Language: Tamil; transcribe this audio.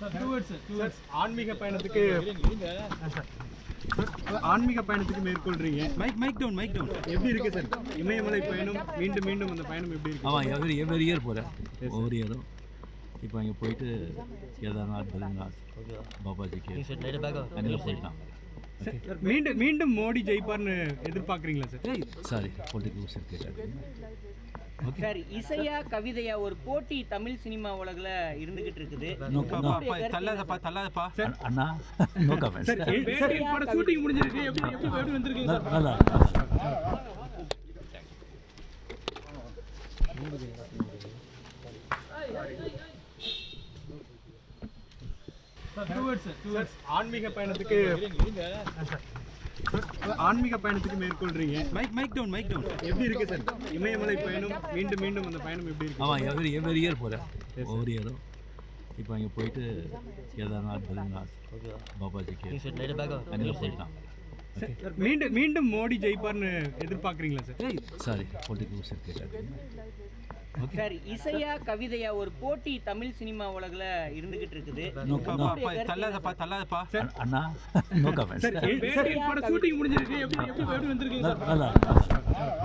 சார் ஆன்மீக பயணத்துக்கு சார், ஆன்மீக பயணத்துக்கு மேற்கொள்றீங்க. Mic mic down mic down எப்படி இருக்கு சார் இமயமலை பயணம் மீண்டும் மீண்டும் அந்த பயணம் எப்படி இருக்கு? ஆமாம் எவ்ரி எவ்ரி இயர் போகிறேன் ஒவ்வொரு இயரும் இப்போ அங்கே போயிட்டு கேதார்நாத் பத்ரிநாத் பாபாஜிக்கு அங்கே போயிட்டான் சார், மீண்டும் மீண்டும் மோடி ஜெயிப்பார்னு எதிர்பார்க்குறீங்களா சார் சாரி பொலிட்டிக்கல் கேட்டாரு சார் இசையா கவிதையா ஒரு போட்டி தமிழ் சினிமா உலகில் இருந்துகிட்டு இருக்குது. தள்ளாதப்பா அண்ணா நோ சார் ஷூட்டிங் முடிஞ்சிருக்கு எப்படி எப்படி எப்படி வந்திருக்கீங்க சார் நல்லா. சார், ஆன்மீக பயணத்துக்கு ஆன்மீக பயணத்துக்கு மேற்கொள்றீங்க. Mic mic down mic down எப்படி இருக்கு சார்? இமயமலை பயணம் மீண்டும் மீண்டும் அந்த பயணம் எப்படி இருக்கு? ஆமாம் எவ்ரி எவ்ரி இயர் போகிறேன் ஒவ்வொரு இயரும் இப்போ அங்கே போயிட்டு கேதார்நாத் பத்ரிநாத் பாபாஜிக்கு அங்கே போயிட்டான் மீண்டும் மீண்டும் மோடி ஜெயிப்பார்னு எதிர்பார்க்குறீங்களா சார் சாரி பொலிட்டிக்கல் விஷயம் கேட்டாரு சார் இசையா கவிதையா ஒரு போட்டி தமிழ் சினிமா உலகில் இருந்துகிட்டு இருக்குது. தள்ளாதப்பா தள்ளாதப்பா. அண்ணா நோ கமெண்ட்ஸ் சார் ஷூட்டிங் முடிஞ்சிருக்கு. எப்படி எப்படி வந்திருக்கீங்க சார்